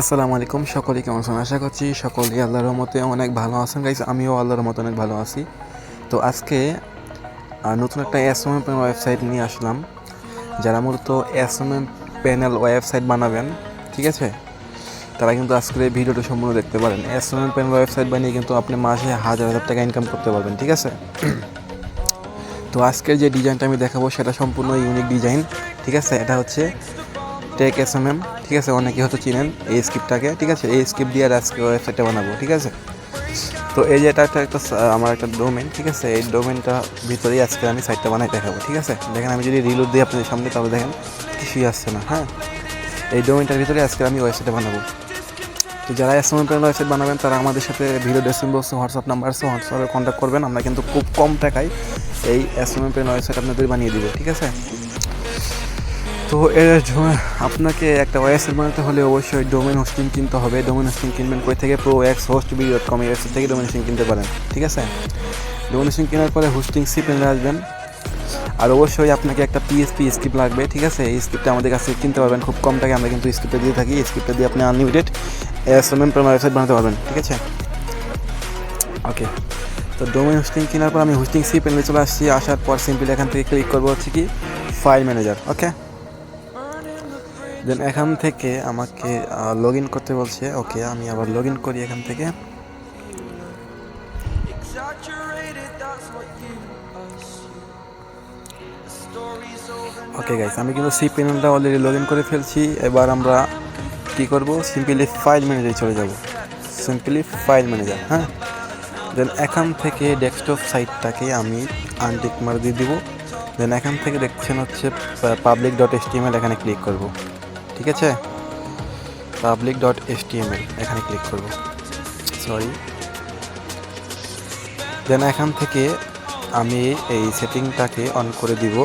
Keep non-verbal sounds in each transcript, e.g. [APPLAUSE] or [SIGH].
আসসালামু আলাইকুম সকলেই কেমন আছেন? আশা করছি সকলেই আল্লাহর রহমতে অনেক ভালো আছেন। গাইস আমিও আল্লাহর রহমতে অনেক ভালো আছি। তো আজকে নতুন একটা এসএমএম প্যানেল ওয়েবসাইট নিয়ে আসলাম, যারা মূলত এসএমএম প্যানেল ওয়েবসাইট বানাবেন, ঠিক আছে? তারা কিন্তু আজকের এই ভিডিওটা সম্পূর্ণ দেখতে পারেন। এসএমএম প্যানেল ওয়েবসাইট বানিয়ে কিন্তু আপনি মাসে হাজার হাজার টাকা ইনকাম করতে পারবেন, ঠিক আছে? তো আজকের যে ডিজাইনটা আমি দেখাবো, সেটা সম্পূর্ণ ইউনিক ডিজাইন ঠিক আছে? এটা হচ্ছে টেক এস এম এম ঠিক আছে, অনেকে হয়তো চিনেন এই স্ক্রিপ্টটাকে, ঠিক আছে? এই স্ক্রিপ্ট দিয়ে আজকে ওয়েবসাইটটা বানাবো, ঠিক আছে? তো এই যে এটা একটা একটা আমার একটা ডোমেন ঠিক আছে? এই ডোমেনটা ভিতরেই আজকে আমি সাইটটা বানাই দেখাবো, ঠিক আছে? দেখেন, আমি যদি রিলোড দিই আপনাদের সামনে, তাহলে দেখেন কিছুই আসছে না হ্যাঁ? এই ডোমেনটার ভিতরে আজকে আমি ওয়েবসাইটটা বানাবো। তো যারা এসএমএম প্যানেল ওয়েবসাইট বানাবেন, তারা আমাদের সাথে ভিডিও ডেসক্রিপশন বক্সে হোয়াটসঅ্যাপ নাম্বার আছে হোয়াটসঅ্যাপে কন্ট্যাক্ট করবেন। আমরা কিন্তু খুব কম টাকায় এই এসএমএম প্যানেল ওয়েবসাইট আপনাদের বানিয়ে দিব, ঠিক আছে? তো এর আপনাকে একটা ওয়েবসাইট বানাতে হলে অবশ্যই ডোমেন হোস্টিং কিনতে হবে। ডোমেন হোস্টিং কিনবেন কই থেকে? Pro X host B dot com এই ওয়েবসাইট থেকে ডোমেন হোস্টিং কিনতে পারেন, ঠিক আছে? ডোমেন হোস্টিং কেনার পরে হোস্টিং সি প্যানেলে আসবেন। আর অবশ্যই আপনাকে একটা পিএসপি স্ক্রিপ্ট লাগবে, ঠিক আছে? এই স্ক্রিপ্টটা আমাদের কাছে কিনতে পারবেন। খুব কম টাকায় আমরা কিন্তু স্ক্রিপ্টটা দিয়ে থাকি। স্ক্রিপ্টটা দিয়ে আপনি unlimited S M M website বানাতে পারবেন, ঠিক আছে? ওকে তো ডোমেন হোস্টিং কেনার পর আমি হোস্টিং সি প্যানেলে চলে আসছি। আসার পর সিম্পলি এখান থেকে ক্লিক করব হচ্ছে কি ফাইল ম্যানেজার ওকে দেন এখান থেকে আমাকে লগ ইন করতে বলছে। ওকে আমি আবার লগ ইন করি এখান থেকে। ওকে গাইস আমি কিন্তু সি প্যানেলটা অলরেডি লগ ইন করে ফেলছি। এবার আমরা কী করব? সিম্পলি ফাইল ম্যানেজারে চলে যাব। সিম্পলি ফাইল ম্যানেজার হ্যাঁ? দেন এখান থেকে ডেস্কটপ সাইটটাকে আমি আনটিক মার দিয়ে দিব। দেন এখান থেকে দেখছেন হচ্ছে পাবলিক ডট এস এখানে ক্লিক করব। ঠিক আছে? পাবলিক ডট এস এখানে ক্লিক করব। সরি দেন এখান থেকে আমি এই সেটিংটাকে অন করে দিব।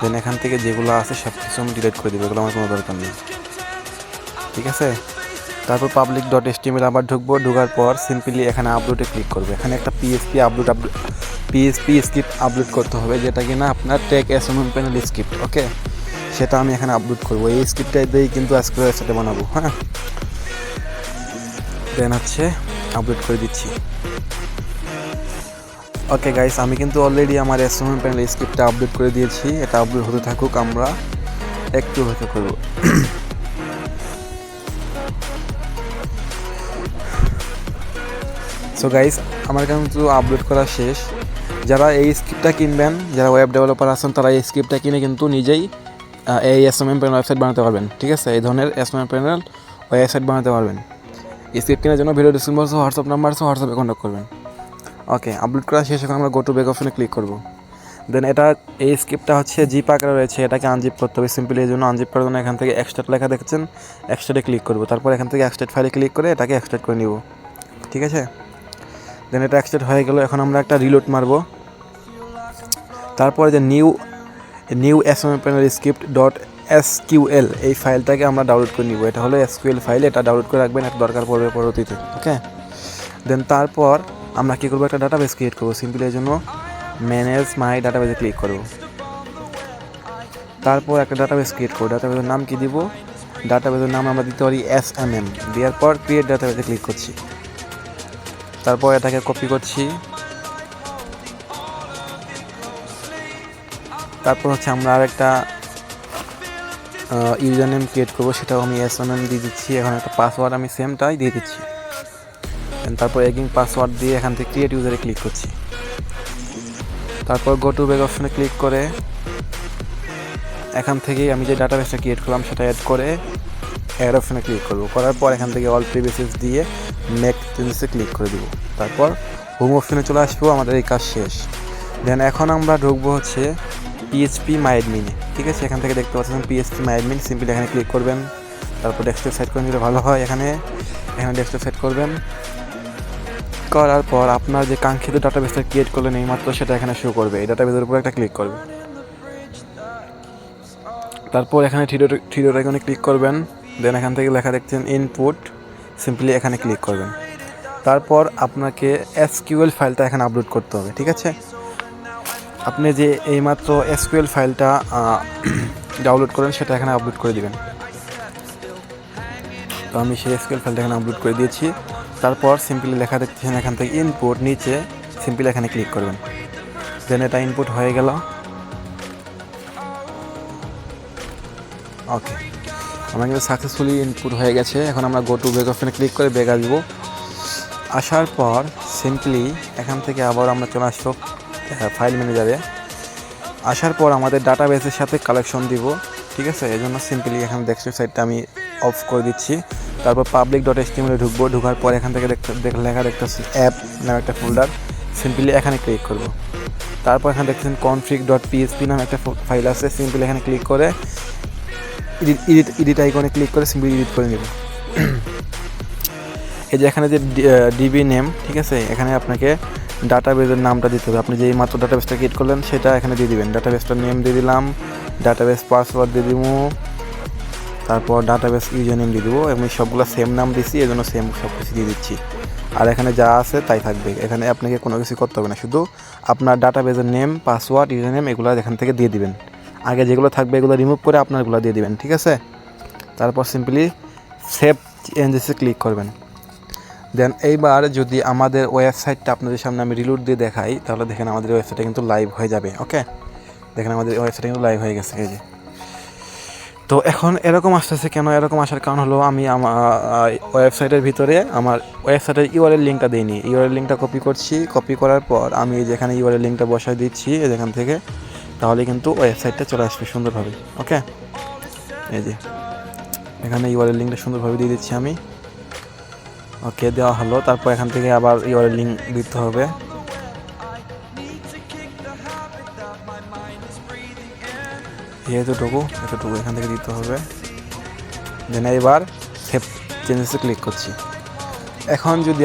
দেন এখান থেকে যেগুলো আছে সব কিছু আমি ডিলিট করে দিব, এগুলো আমার কোনো দরকার নেই। ঠিক আছে? তারপর পাবলিক ডট এস আবার ঢুকবো, ঢোকার পর সিম্পলি এখানে আপলোডে ক্লিক করব। এখানে একটা PSP upload upload PSP script upload করতে হবে, যেটা কিনা আপনার tech M panel script okay সেটা আমি এখানে আপলোড করব। এই স্ক্রিপ্টটা দিয়েই কিন্তু আজকে ওয়েবসাইটে বানাবো হ্যাঁ? দেন হচ্ছে আপলোড করে দিচ্ছি। ওকে গাইস আমি কিন্তু অলরেডি আমার এসএমএম প্যানেল স্ক্রিপ্টটা আপলোড করে দিয়েছি। এটা আপলোড হতে থাকুক, আমরা একটু হতে করব। সো গাইস আমার কিন্তু আপলোড করা শেষ। যারা এই স্ক্রিপ্টটা কিনবেন, যারা ওয়েব ডেভেলপার আছেন, তারা এই স্ক্রিপ্টটা কিনে কিন্তু নিজেই এই এসএমএম প্যানেল ওয়েবসাইট বানাতে পারবেন, ঠিক আছে? এই ধরনের এসএমএম প্যানেল ওয়েবসাইট বানাতে পারবেন। স্ক্রিপ্ট কেনার জন্য ভিডিও ডিসক্রিপশন বক্সে হোয়াটসঅ্যাপ নাম্বার আছে হোয়াটসঅ্যাপে কন্ট্যাক্ট করবেন। ওকে আপলোড করা শেষ, এখন আমরা গো টু ব্যাক অপশনে ক্লিক করব। দেন এটা, এই স্ক্রিপ্টটা হচ্ছে জিপ আকারে রয়েছে, এটাকে আনজিপ করতে হবে সিম্পলি এই জন্য আনজিপ করার জন্য এখান থেকে এক্সট্রাট লেখা দেখছেন এক্সট্রাটে ক্লিক করব। তারপর এখান থেকে এক্সট্রাট ফাইলে ক্লিক করে এটাকে এক্সট্রাট করে নিব, ঠিক আছে? দেন এটা এক্সট্রাট হয়ে গেল, এখন আমরা একটা রিলোড মারবো। তারপরে যে new new M panel script dot S QL এই ফাইলটাকে আমরা ডাউনলোড করে নিব। এটা হলো এসকিউএল ফাইল এটা ডাউনলোড করে রাখবেন এটা দরকার পড়বে পরবর্তীতে ওকে দেন তারপর আমরা কী করব? একটা ডাটাবেস ক্রিয়েট করব। সিম্পলি এর জন্য ম্যানেজ মাই ডাটাবেসে ক্লিক করব। তারপর একটা ডাটাবেস ক্রিয়েট করব। ডাটাবেসের নাম কি দিব? ডাটাবেসের নাম আমরা দিতে পারি এস এম এম দেওয়ার পর ক্রিয়েট ডাটাবেসে ক্লিক করছি। তারপর এটাকে কপি করছি। তারপর হচ্ছে আমরা আরেকটা ইউজার নেম ক্রিয়েট করব, সেটাও আমি এস এম এম দিয়ে দিচ্ছি। এখন একটা পাসওয়ার্ড আমি সেমটাই দিয়ে দিচ্ছি। তারপর এগিং পাসওয়ার্ড দিয়ে এখান থেকে ক্রিয়েট ইউজারে ক্লিক করছি। তারপর গো টু ব্যাক অপশনে ক্লিক করে এখান থেকেই আমি যে ডাটাবেসটা ক্রিয়েট করলাম, সেটা অ্যাড করে অ্যাড অপশনে ক্লিক করব। করার পর এখান থেকে অল প্রিভিয়াসেস দিয়ে মেক চেঞ্জেসে ক্লিক করে দিব। তারপর হোম অপশনে চলে আসব, আমাদের এই কাজ শেষ। দেন এখন আমরা ঢুকবো হচ্ছে পিএইচপি মাইডমিনে ঠিক আছে? এখান থেকে দেখতে পাচ্ছেন পিএইচপি মাইডমিন সিম্পলি এখানে ক্লিক করবেন। তারপর ডেস্কটপ সেট করে নিলে ভালো হয় এখানে। এখানে ডেস্কটপ সেট করবেন। করার পর আপনার যে কাঙ্ক্ষিত ডাটাবেসটা ক্রিয়েট করলেন এইমাত্র সেটা এখানে শো করবে। এই ডাটাবেসের উপর একটা ক্লিক করবে। তারপর এখানে থ্রিডোর আইকনে ক্লিক করবেন। দেন এখান থেকে লেখা দেখছেন ইনপুট সিম্পলি এখানে ক্লিক করবেন। তারপর আপনাকে এসকিউএল ফাইলটা এখানে আপলোড করতে হবে, ঠিক আছে? আপনি যে এইমাত্র এসকিউএল ফাইলটা ডাউনলোড করেন, সেটা এখানে আপলোড করে দিবেন। তো আমি সেই এসকিউএল ফাইলটা এখানে আপলোড করে দিয়েছি। তারপর সিম্পলি লেখা দেখতেছেন এখান থেকে ইনপুট নিচে সিম্পলি এখানে ক্লিক করবেন। দেন এটা ইনপুট হয়ে গেল। ওকে আমার কিন্তু সাকসেসফুলি ইনপুট হয়ে গেছে। এখন আমরা গো টু বেগ অপশানে ক্লিক করে বেগা দিব আসার পর সিম্পলি এখান থেকে আবার আমরা চলে আসব। ফাইল ম্যানেজারে আসার পর আমাদের ডাটাবেসের সাথে কালেকশন দিব, ঠিক আছে? এই জন্য সিম্পলি এখানে ডেস্কটপ সাইটটা আমি অফ করে দিচ্ছি। তারপর পাবলিক ডট এসটিএমএলে ঢুকবো, ঢোকার পর এখান থেকে দেখতে দেখ লেখা দেখতেছি অ্যাপ নামে একটা ফোল্ডার সিম্পলি এখানে ক্লিক করব। তারপর এখানে দেখছেন কনফিগ ডট পিএসপি নামে একটা ফাইল আছে। সিম্পলি এখানে ক্লিক করে ইডিট ইডিট ইডিট আইকনে ক্লিক করে সিম্পলি ইডিট করে নেব। [CLEARS THROAT] এই যে এখানে যে ডিবি নেম ঠিক আছে? এখানে আপনাকে ডাটাবেজের নামটা দিতে হবে। আপনি যেই মাত্র ডাটাবেসটা ক্রিয়েট করলেন, সেটা এখানে দিয়ে দিবেন। ডাটাবেসটার নেম দিয়ে দিলাম ডাটাবেস পাসওয়ার্ড দিয়ে দিব, তারপর ডাটাবেস ইউজার নেম দিয়ে দিব আমি সবগুলো সেম নাম দিচ্ছি এই জন্য সেম সব কিছু দিয়ে দিচ্ছি। আর এখানে যা আছে তাই থাকবে। এখানে আপনাকে কোনো কিছু করতে হবে না। শুধু আপনার ডাটাবেজের নেম পাসওয়ার্ড ইউজার নেম এগুলো এখান থেকে দিয়ে দিবেন। আগে যেগুলো থাকবে এগুলো রিমুভ করে আপনারগুলো দিয়ে দিবেন, ঠিক আছে? তারপর সিম্পলি সেভ চেঞ্জেসে ক্লিক করবেন। দেন এইবার যদি আমাদের ওয়েবসাইটটা আপনাদের সামনে আমি রিলোড দিয়ে দেখাই, তাহলে দেখেন আমাদের ওয়েবসাইটটা কিন্তু লাইভ হয়ে যাবে ওকে দেখেন আমাদের ওয়েবসাইটটা কিন্তু লাইভ হয়ে গেছে, এই যে। তো এখন এরকম আসতেছে কেন? এরকম আসার কারণ হলো আমি আমার ওয়েবসাইটের ভিতরে আমার ওয়েবসাইটের ইউআরএল লিঙ্কটা দিইনি। ইউআরএল লিঙ্কটা কপি করছি কপি করার পর আমি যেখানে ইউআরএল লিঙ্কটা বসাই দিচ্ছি যেখান থেকে, তাহলে কিন্তু ওয়েবসাইটটা চলে আসবে সুন্দরভাবে ওকে এই যে, এখানে ইউআরএল লিঙ্কটা সুন্দরভাবে দিয়ে দিচ্ছি আমি। ওকে দেওয়া হলো, তারপর এখান থেকে আবার লিঙ্ক দিতে হবে। এতটুকু এতটুকু এখান থেকে দিতে হবে। দেন এবার সেভ চেঞ্জেসে ক্লিক করছি। এখন যদি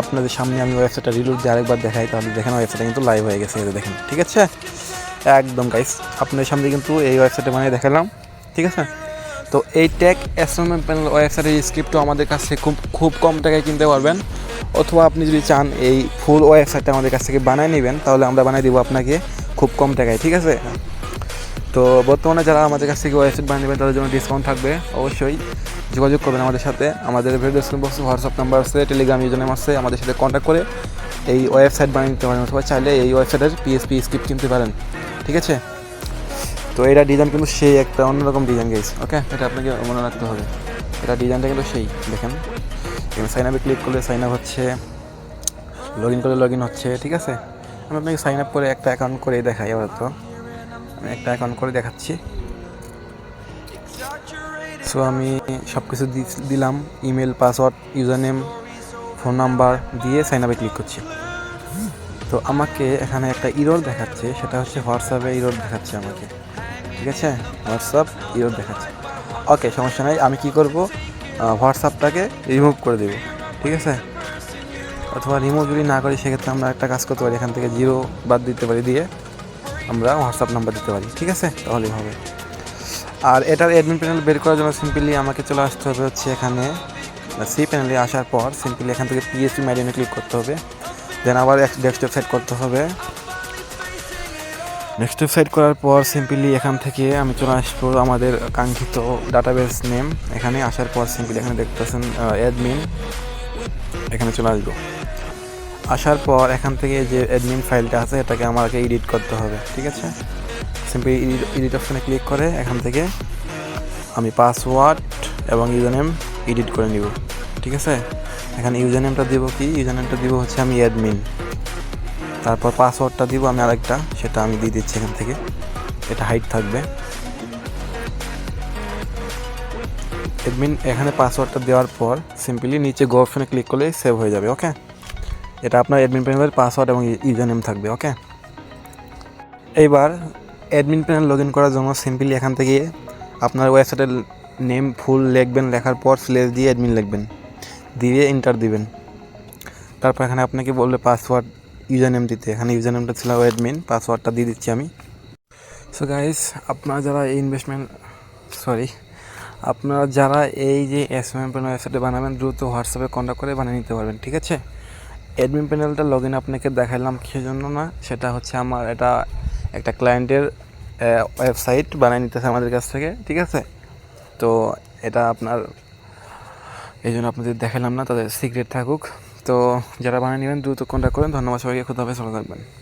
আপনাদের সামনে আমি ওয়েবসাইটটা রিলোড দিয়ে আরেকবার দেখাই, তাহলে দেখেন ওয়েবসাইটটা কিন্তু লাইভ হয়ে গেছে দেখেন, ঠিক আছে? একদম গাইস আপনাদের সামনে কিন্তু এই ওয়েবসাইটে বানিয়ে দেখালাম, ঠিক আছে? তো এই ট্যাগ এসএমএম প্যানেল ওয়েবসাইটের স্ক্রিপ্টও আমাদের কাছ খুব খুব কম টাকায় কিনতে পারবেন। অথবা আপনি যদি চান এই ফুল ওয়েবসাইটটা আমাদের কাছ থেকে বানিয়ে নেবেন, তাহলে আমরা বানিয়ে দেবো আপনাকে খুব কম টাকায়, ঠিক আছে? তো বর্তমানে যারা আমাদের কাছ থেকে ওয়েবসাইট বানিয়ে নেবেন, তাদের জন্য ডিসকাউন্ট থাকবে, অবশ্যই যোগাযোগ করবেন আমাদের সাথে। আমাদের ভিডিও ডিসক্রিপশন বক্সে হোয়াটসঅ্যাপ নাম্বার আছে টেলিগ্রাম ইউজার আছে, আমাদের সাথে কন্ট্যাক্ট করে এই ওয়েবসাইট বানিয়ে নিতে পারেন, অথবা চাইলে এই ওয়েবসাইটের পিএসপি স্ক্রিপ্ট কিনতে পারেন, ঠিক আছে? তো এটা ডিজাইন কিন্তু সেই একটা অন্যরকম ডিজাইন গেছে ওকে এটা আপনাকে মনে রাখতে হবে। এটা ডিজাইনটা কিন্তু সেই, দেখেন। সাইন আপে ক্লিক করলে সাইন আপ হচ্ছে লগ ইন করলে লগ ইন হচ্ছে, ঠিক আছে? আমি আপনাকে সাইন আপ করে একটা অ্যাকাউন্ট করে দেখাই এবার তো আমি একটা অ্যাকাউন্ট করে দেখাচ্ছি। সো আমি সব কিছু দিলাম। Email password user name phone number দিয়ে সাইন আপে ক্লিক করছি। তো আমাকে এখানে একটা ইরোর দেখাচ্ছে। সেটা হচ্ছে হোয়াটসঅ্যাপে ইরোর দেখাচ্ছে আমাকে। ঠিক আছে? হোয়াটসঅ্যাপ ইরোর দেখাচ্ছে। ওকে সমস্যা নাই, আমি কি করব? হোয়াটসঅ্যাপটাকে রিমুভ করে দেবো, ঠিক আছে? অথবা রিমুভ যদি না করি, সেক্ষেত্রে আমরা একটা কাজ করতে পারি, এখান থেকে জিরো বাদ দিতে পারি, দিয়ে আমরা হোয়াটসঅ্যাপ নাম্বার দিতে পারি, ঠিক আছে? তাহলেই হবে। আর এটার অ্যাডমিন প্যানেল বের করার জন্য সিম্পলি আমাকে চলে আসতে হবে হচ্ছে এখানে সি প্যানেলে আসার পর সিম্পলি এখান থেকে পিএসপি ম্যাডিয়ানে ক্লিক করতে হবে। দেন আবার ডেস্কটপ সেট করতে হবে। ডেস্কটপ সেট করার পর সিম্পলি এখান থেকে আমি চলে আসব আমাদের কাঙ্ক্ষিত ডাটাবেস নেম এখানে আসার পর সিম্পলি এখানে দেখতেছেন অ্যাডমিন এখানে চলে আসব। আসার পর এখান থেকে যে অ্যাডমিন ফাইলটা আছে, এটাকে আমাকে এডিট করতে হবে, ঠিক আছে? সিম্পলি এডিট অপশানে ক্লিক করে এখান থেকে আমি পাসওয়ার্ড এবং ইউজার নেম এডিট করে নিব, ঠিক আছে? এখানে ইউজার নেমটা দিব কি? ইউজার নেমটা দিব হচ্ছে আমি অ্যাডমিন তারপর পাসওয়ার্ডটা দিব আমি আরেকটা, সেটা আমি দিয়ে দিচ্ছি এখান থেকে। এটা হাইট থাকবে। অ্যাডমিন এখানে পাসওয়ার্ডটা দেওয়ার পর সিম্পলি নিচে গো অপশনে ক্লিক করলে সেভ হয়ে যাবে ওকে এটা আপনার অ্যাডমিন প্যানেলের পাসওয়ার্ড এবং ইউজার নেম থাকবে ওকে এইবার অ্যাডমিন প্যানেল লগ ইন করার জন্য সিম্পলি এখান থেকে আপনার ওয়েবসাইটের নেম ফুল লিখবেন, লেখার পর স্লেস দিয়ে অ্যাডমিন লিখবেন। দিয়ে এন্টার দিবেন। তারপর এখানে আপনাকে বলবে পাসওয়ার্ড ইউজার নেম দিতে। এখানে ইউজার নেমটা ছিল অ্যাডমিন, পাসওয়ার্ডটা দিয়ে দিচ্ছি আমি। সো গাইস আপনারা যারা এই ইনভেস্টমেন্ট সরি আপনারা যারা এই যে এস এম এম ওয়েবসাইটে বানাবেন, দ্রুত হোয়াটসঅ্যাপে কন্ট্যাক্ট করে বানিয়ে নিতে পারবেন, ঠিক আছে? অ্যাডমিন প্যানেলটা লগ ইন আপনাকে দেখাইলাম সেজন্য না, সেটা হচ্ছে আমার এটা একটা ক্লায়েন্টের ওয়েবসাইট বানিয়ে নিতেছে আমাদের কাছ থেকে, ঠিক আছে? তো এটা আপনার, এই জন্য আপনাদের দেখালাম না, তাদের সিক্রেট থাকুক। তো যারা বানিয়ে নেবেন দ্রুত কন্ট্যাক্ট করেন। ধন্যবাদ সবাইকে। খুব ভালো থাকবেন।